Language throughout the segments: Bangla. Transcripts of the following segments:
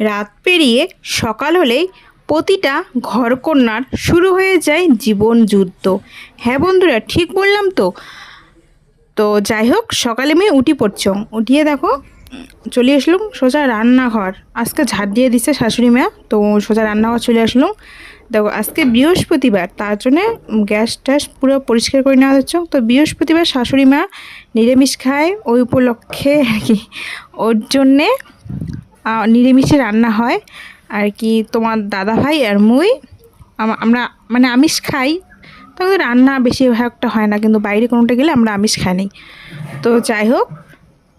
রাত পেরিয়ে সকাল হলেই প্রতিটা ঘরকন্যার শুরু হয়ে যায় জীবন যুদ্ধ। হ্যাঁ বন্ধুরা, ঠিক বললাম তো? তো যাই হোক, সকালে মেয়ে উঠি পড়ছ। উঠিয়ে দেখো, চলে আসলুম সোজা রান্নাঘর। আজকে ঝাড় দিয়ে দিচ্ছে শাশুড়ি মা, তো সোজা রান্নাঘর চলে আসলুম। দেখো, আজকে বৃহস্পতিবার, তার জন্যে গ্যাস ট্যাস পুরো পরিষ্কার করে নেওয়া হচ্ছে। তো বৃহস্পতিবার শাশুড়ি মা নিরামিষ খায়, ওই উপলক্ষে আর কি। ওর জন্যে নিরামিষে রান্না হয়। আর কি তোমার দাদা ভাই আর মুই, আম- আমরা মানে আমিষ খাই। তবে রান্না বেশিরভাগটা হয় না, কিন্তু বাইরে কোনোটা গেলে আমরা আমিষ খাই নি তো যাই হোক,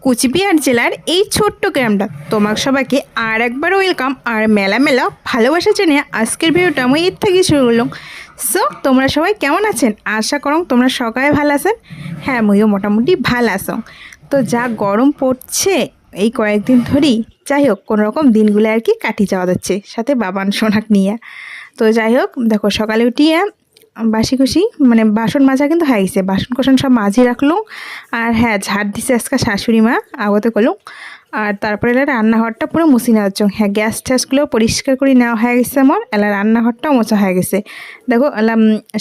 কুচবিহার জেলার এই ছোট্ট গ্রামটা তোমার সবাইকে আর একবার ওয়েলকাম আর মেলা মেলা ভালোবাসা জানিয়ে আজকের ভিডিওটা আমি এর থেকে শুরু করলাম। সো তোমরা সবাই কেমন আছেন? আশা করো তোমরা সবাই ভালো আছেন। হ্যাঁ মুইও মোটামুটি ভালো আসো তো যা গরম পড়ছে এই কয়েকদিন ধরেই যাই হোক রকম দিনগুলো আর কি কাটি যাওয়া যাচ্ছে, সাথে বাবান সোনাক নিয়ে। তো যাই হোক, দেখো সকালে উঠিয়ে বাসি খুশি মানে বাসন মাজা কিন্তু হয়ে গেছে, বাসন কোসন সব মাঝি রাখলুম। আর হ্যাঁ ঝাড় দিছে আজকে শাশুড়ি মা, আগত করলুম। আর তারপরে এলা রান্নাঘরটা পুরো মুছি নেওয়ার জন্য হ্যাঁ গ্যাস ট্যাসগুলো পরিষ্কার করে নেওয়া হয়ে গেছে আমার, এলা রান্নাঘরটাও মোছা হয়ে গেছে। দেখো এলা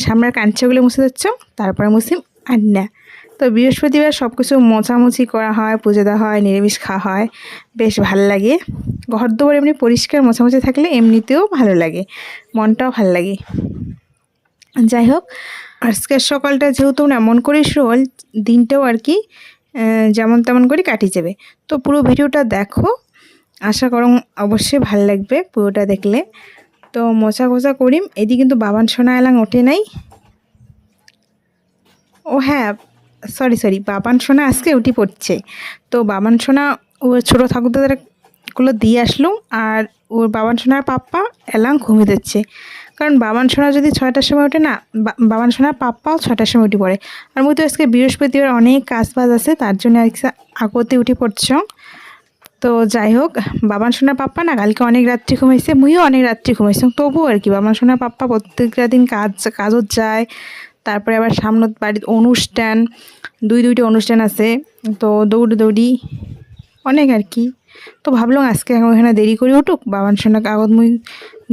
সামনের কাঞ্চাগুলো মুছে যাচ্ছ তারপরে মুছি আর না তো বৃহস্পতিবার সব কিছু মোছামুছি করা হয়, পুজো দেওয়া হয়, নিরামিষ খাওয়া হয়। বেশ ভালো লাগে। ঘর দুয়ার এমনি পরিষ্কার মোছামুছি থাকলে এমনিতেও ভালো লাগে। মনটাও ভালো লাগে। যাই হোক, আজকের সকালটা যেহেতু এমন করে শুরু হল দিনটাও আর কি যেমন তেমন করে কাটিয়ে যাবে। তো পুরো ভিডিওটা দেখো। আশা করং অবশ্যই ভালো লাগবে পুরোটা দেখলে। তো মোছা ঘোষা করিম, এদিকে কিন্তু বাবান সোনা এলাং ওঠে নাই। ও হ্যাঁ সরি সরি, বাবান সোনা আজকে উঠি পড়ছে। তো বাবান সোনা, ও ছোটো ঠাকুরদাদারগুলো দিয়ে আসলো আর ওর বাবান সোনার পাপ্পা এলাং ঘুমিয়ে দিচ্ছে। কারণ বাবান সোনা যদি ছয়টার সময় ওঠে না বাবান সোনার পাপ্পাও ছয়টার সময় উঠে পড়ে। আর মুই আজকে বৃহস্পতিবার অনেক কাজ বাজ আছে, তার জন্য আর আগতে উঠে পড়ছ। তো যাই হোক, বাবান সোনার পাপ্পা না কালকে অনেক রাত্রি ঘুমাইছে, মুইও অনেক রাত্রি ঘুমাইছি। তবুও আর কি, বাবান সোনার পাপ্পা প্রত্যেকটা দিন কাজ কাজও যায় তারপরে আবার সামনত বাড়ির অনুষ্ঠান, দুই দুইটা অনুষ্ঠান আছে, তো দৌড় দৌড়ি, অনেক আর কি। তো ভাবলাম আজকে এখন এখানে দেরি করে উঠুক, বাবান সোনা কাগজ মুই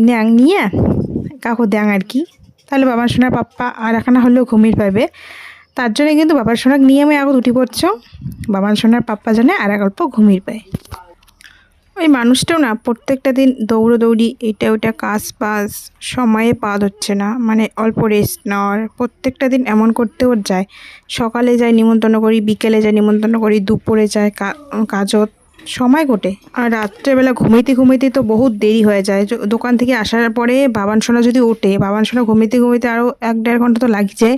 ন্যাং নিয়ে কাকু দ্যাং আর কি। তাহলে বাবার সোনার পাপ্পা আর এখানে হলেও ঘুমিয়ে পাবে তার জন্য কিন্তু বাবার সোনাক নিয়ে আমি আগত উঠি পড়ছ। বাবার সোনার পাপ্পা জানে আর এক অল্প ঘুমিয়ে পায়। ওই মানুষটাও না প্রত্যেকটা দিন দৌড়ো দৌড়ি এটা ওটা কাজ পাস সময়ে পা হচ্ছে না। মানে অল্প রেস্ট নেওয়ার। প্রত্যেকটা দিন এমন করতে ওর যায়। সকালে যায় নিমন্ত্রণ করি, বিকেলে যায় নিমন্ত্রণ করি, দুপুরে যায় কাজত সময় ঘটে। আর রাত্রেবেলা ঘুমাইতে ঘুমাইতে তো বহুত দেরি হয়ে যায়। দোকান থেকে আসার পরে বাবান সোনা যদি ওঠে, বাবান সোনা ঘুমাইতে ঘুমাইতে আরও এক দেড় ঘণ্টা তো লাগি যায়।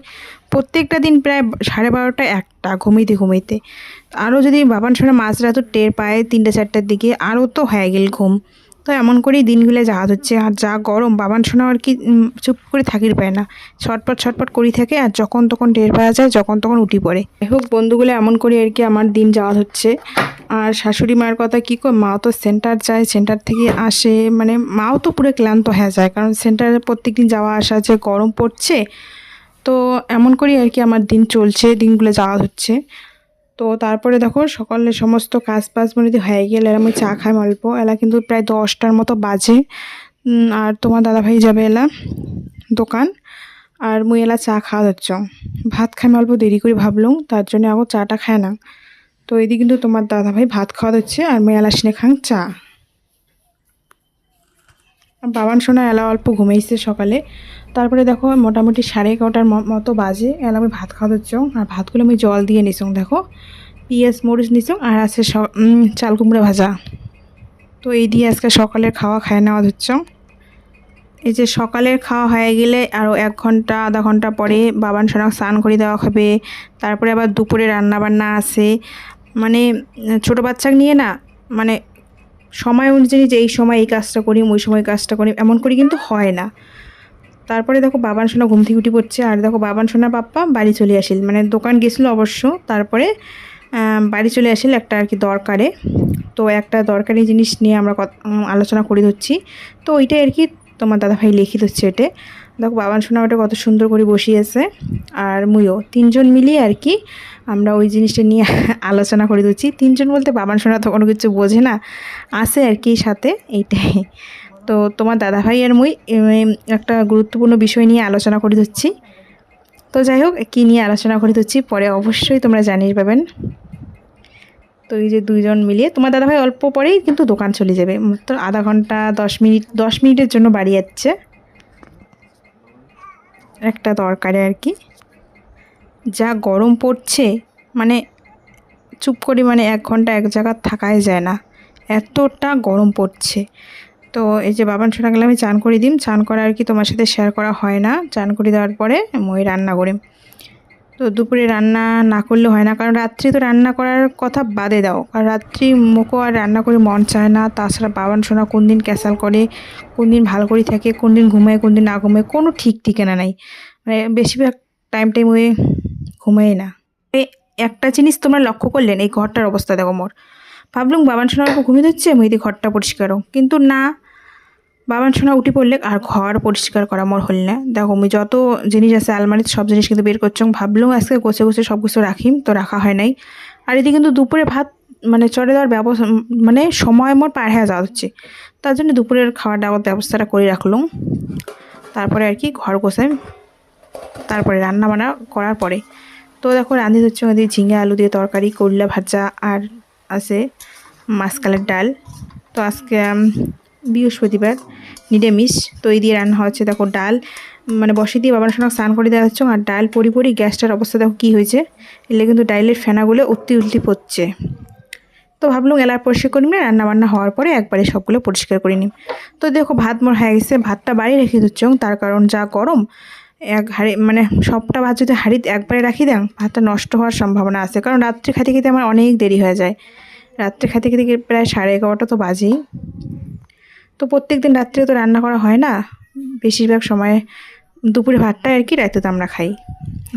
প্রত্যেকটা দিন প্রায় সাড়ে বারোটা একটা ঘুমাইতে ঘুমাইতে। আরও যদি বাবান সোনা তো টের পায় তিনটে চারটার দিকে আরও তো হয়ে গেল ঘুম। তো এমন করেই দিনগুলো যাওয়া হচ্ছে। আর যা গরম, বাবান শোনা, আর কি চুপ করে থাকির পায় না। ছটপট ছটপট করি থাকে, আর যখন তখন টের পাওয়া যায়, যখন তখন উঠি পড়ে। যাই হোক, বন্ধুগুলো, এমন করে আর কি আমার দিন যাওয়া হচ্ছে। আর শাশুড়ি মায়ের কথা কী কর মাও তো সেন্টার যায়, সেন্টার থেকে আসে মানে মাও তো পুরো ক্লান্ত হয়ে যায়, কারণ সেন্টারে প্রত্যেকদিন যাওয়া আসা যে গরম পড়ছে, তো এমন করেই আর কি আমার দিন চলছে, দিনগুলো যাওয়া হচ্ছে। তো তারপরে দেখো সকালে সমস্ত কাজ বাজ মানে হয়ে গেলে আমি চা খাই অল্প। এলা কিন্তু প্রায় দশটার মতো বাজে। আর তোমার দাদাভাই যাবে এলা দোকান। আর মুই এলা চা খাওয়া যাচ্ছ ভাত খাই অল্প দেরি করে ভাবলাম, তার জন্য আগো চাটা খায় না। তো এদিকে কিন্তু তোমার দাদাভাই ভাত খাওয়া দিচ্ছে আর মেয়ালা সিনে খাং চা। বাবান সোনা এলা অল্প ঘুমাইছে সকালে। তারপরে দেখো মোটামুটি সাড়ে এগারোটার মতো বাজে। এলা আমি ভাত খাওয়া দিচ্ছ আর ভাতগুলো আমি জল দিয়ে নিছং দেখো পিঁয়াজ, মরিচ নিছং আর আছে চাল কুমড়া ভাজা। তো এই দিয়ে আজকে সকালের খাওয়া খায় নেওয়া হচ্ছে এই যে সকালের খাওয়া হয়ে গেলে আরও এক ঘণ্টা, আধা ঘণ্টা পরে বাবান সোনাক স্নান করে দেওয়া হবে। তারপরে আবার দুপুরে রান্না বান্না আছে। মানে ছোটো বাচ্চাকে নিয়ে না মানে সময় অনুযায়ী যে এই সময় এই কাজটা করি, ওই সময় কাজটা করি, এমন করি কিন্তু হয় না। তারপরে দেখো বাবান সোনা ঘুম থেকে উঠি পড়ছে, আর দেখো বাবান সোনা বাপ্পা বাড়ি চলে আসিল মানে দোকান গেছিল অবশ্য, তারপরে বাড়ি চলে আসিল একটা আর কি দরকারে। তো একটা দরকারি জিনিস নিয়ে আমরা আলোচনা করে ধরছি। তো ওইটাই আর কি তোমার দাদাভাই লিখিত হচ্ছে এটা দেখো, বাবান সোনা ওটা কত সুন্দর করে বসিয়েছে। আর মুইও, তিনজন মিলিয়ে আর কি আমরা ওই জিনিসটা নিয়ে আলোচনা করে দিচ্ছি। তিনজন বলতে বাবান সোনা তো কোনো কিছু বোঝে না, আছে আর কি সাথে, এইটাই। তো তোমার দাদাভাই আর মুই একটা গুরুত্বপূর্ণ বিষয় নিয়ে আলোচনা করে দিচ্ছি। তো যাই হোক, কী নিয়ে আলোচনা করে দিচ্ছি, পরে অবশ্যই তোমরা জানিয়ে পাবেন। তো এই যে দুইজন মিলিয়ে, তোমার দাদাভাই অল্প পরেই কিন্তু দোকান চলে যাবে। মাত্র আধা ঘণ্টা, দশ মিনিট, দশ মিনিটের জন্য বাড়ি যাচ্ছে একটা দরকারে আর কি। যা গরম পড়ছে মানে চুপ করে মানে এক ঘণ্টা এক জায়গা থাকাই যায় না। এতটা গরম পড়ছে। তো এই যে বাবান সোনা গেলে আমি চান করে দিম। চান করা আর কি তোমার সাথে শেয়ার করা হয় না। চান করে দেওয়ার পরে মই রান্না করি। তো দুপুরে রান্না না করলে হয় না। কারণ রাত্রি তো রান্না করার কথা বাদে দাও। কারণ রাত্রি মুখও আর রান্না করে মন চায় না। তাছাড়া বাবান শোনা কোন দিন ক্যাসাল করে, কোন দিন ভালো করে থাকে, কোন দিন ঘুমায়, কোন দিন না ঘুমায়, কোনো ঠিক ঠিকানা নাই। মানে বেশিরভাগ টাইম টাইম ওই ঘুমাই না। একটা জিনিস তোমরা লক্ষ্য করলেন, এই ঘরটার অবস্থা দেখো মোর। ভাবলুম বাবান উপর ঘুমিয়ে দিচ্ছে আমি এদিকে ঘরটা পরিষ্কার হোক কিন্তু না বাবান সোনা উঠে পড়লে আর ঘর পরিষ্কার করা মোর হল না। দেখো, আমি যত জিনিস আছে, আলমারিতে সব জিনিস কিন্তু বের করছ। ভাবলাম আজকে গোছে গোছে সব কিছু রাখিম তো রাখা হয় নাই। আর এদিকে কিন্তু দুপুরে ভাত মানে চড়ে দেওয়ার ব্যবস্থা মানে সময় মোর পার হয়ে যাওয়া হচ্ছে। তার জন্য দুপুরের খাওয়া দাওয়ার ব্যবস্থাটা করে রাখলাম। তারপরে আর কি ঘর গোছাই, তারপরে রান্না বান্না করার পরে। তো দেখো, রাঁধি হচ্ছে ওদের ঝিঙে আলু দিয়ে তরকারি, করলা ভাজা, আর আছে মাসকালের ডাল। তো আজকে বৃহস্পতিবার, নিরামিষ তো এই দিয়ে রান্না হচ্ছে দেখো ডাল। মানে বসে দিয়ে বাবার সঙ্গে স্নান করে দেওয়া হচ্ছে আর ডাল পরি পরি, গ্যাসটার অবস্থা দেখো কী হয়েছে। এলে কিন্তু ডাইলের ফেনাগুলো উত্তি উল্টি পড়ছে। তো ভাবলাম এলার পরিষ্কার করি রান্না বান্না হওয়ার পরে একবারে সবগুলো পরিষ্কার করে নিই। তো দেখো ভাত মোর হয়ে গেছে, ভাতটা বাড়ি রেখে দিচ্ছ তার কারণ যা গরম, এক হাঁড়ি মানে সবটা ভাত যদি হাঁড়িতে একবারে রাখি দেন, ভাতটা নষ্ট হওয়ার সম্ভাবনা আছে। কারণ রাত্রে খাইতে খেতে আমার অনেক দেরি হয়ে যায়। রাত্রে খাইতে খেতে প্রায় সাড়ে এগারোটা তো বাজেই। তো প্রত্যেক দিন রাত্রে তো রান্না করা হয় না। বেশিরভাগ সময় দুপুরে ভাতটা আর কি রাতে তো আমরা খাই।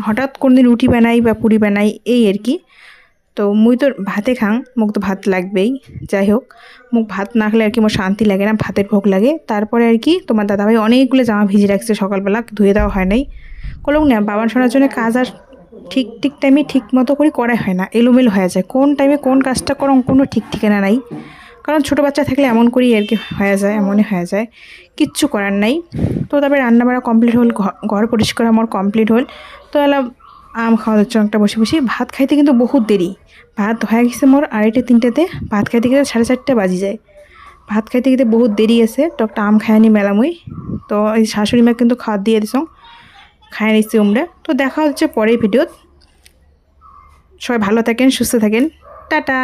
হঠাৎ কোন দিন রুটি বানাই বা পুরি বানাই, এই আর কি। তো মুই তো ভাতে খাং মুখ তো ভাত লাগবেই, যাই হোক। মুখ ভাত না খেলে আর কি আমার শান্তি লাগে না, ভাতের ভোগ লাগে। তারপরে আর কি তোমার দাদাভাই অনেকগুলো জামা ভিজে রাখছে সকালবেলা, ধুয়ে দেওয়া হয় নাই। করলাম না, বাবান শোনার জন্য কাজ আর ঠিক ঠিক টাইমে ঠিক মতো করে করা হয় না, এলোমেলো হয়ে যায়। কোন টাইমে কোন কাজটা করো, কোনো ঠিক ঠিকানা নাই। কারণ ছোটো বাচ্চা থাকলে এমন করেই আর কি হয়ে যায়, এমনই হয়ে যায়। কিচ্ছু করার নাই। তো তারপরে রান্না বাড়া কমপ্লিট হল ঘর পরিষ্কার আমার কমপ্লিট হল। তো এলাম আম খাওয়া যাচ্ছে একটা বসে বসে। ভাত খাইতে কিন্তু বহুত দেরি। ভাত হয়ে গেছে মোর আড়াইটে, তিনটেতে। ভাত খাইতে গেলে সাড়ে চারটে বাজি যায়। ভাত খাইতে খেতে বহুত দেরি আছে। তো একটা আম খায়নি মেলামই। তো এই শাশুড়ি মা কিন্তু খাওয়া দিয়ে দিস খায় নিচ্ছি আমরা তো দেখা হচ্ছে পরের ভিডিওত। সবাই ভালো থাকেন, সুস্থ থাকেন। টাটা!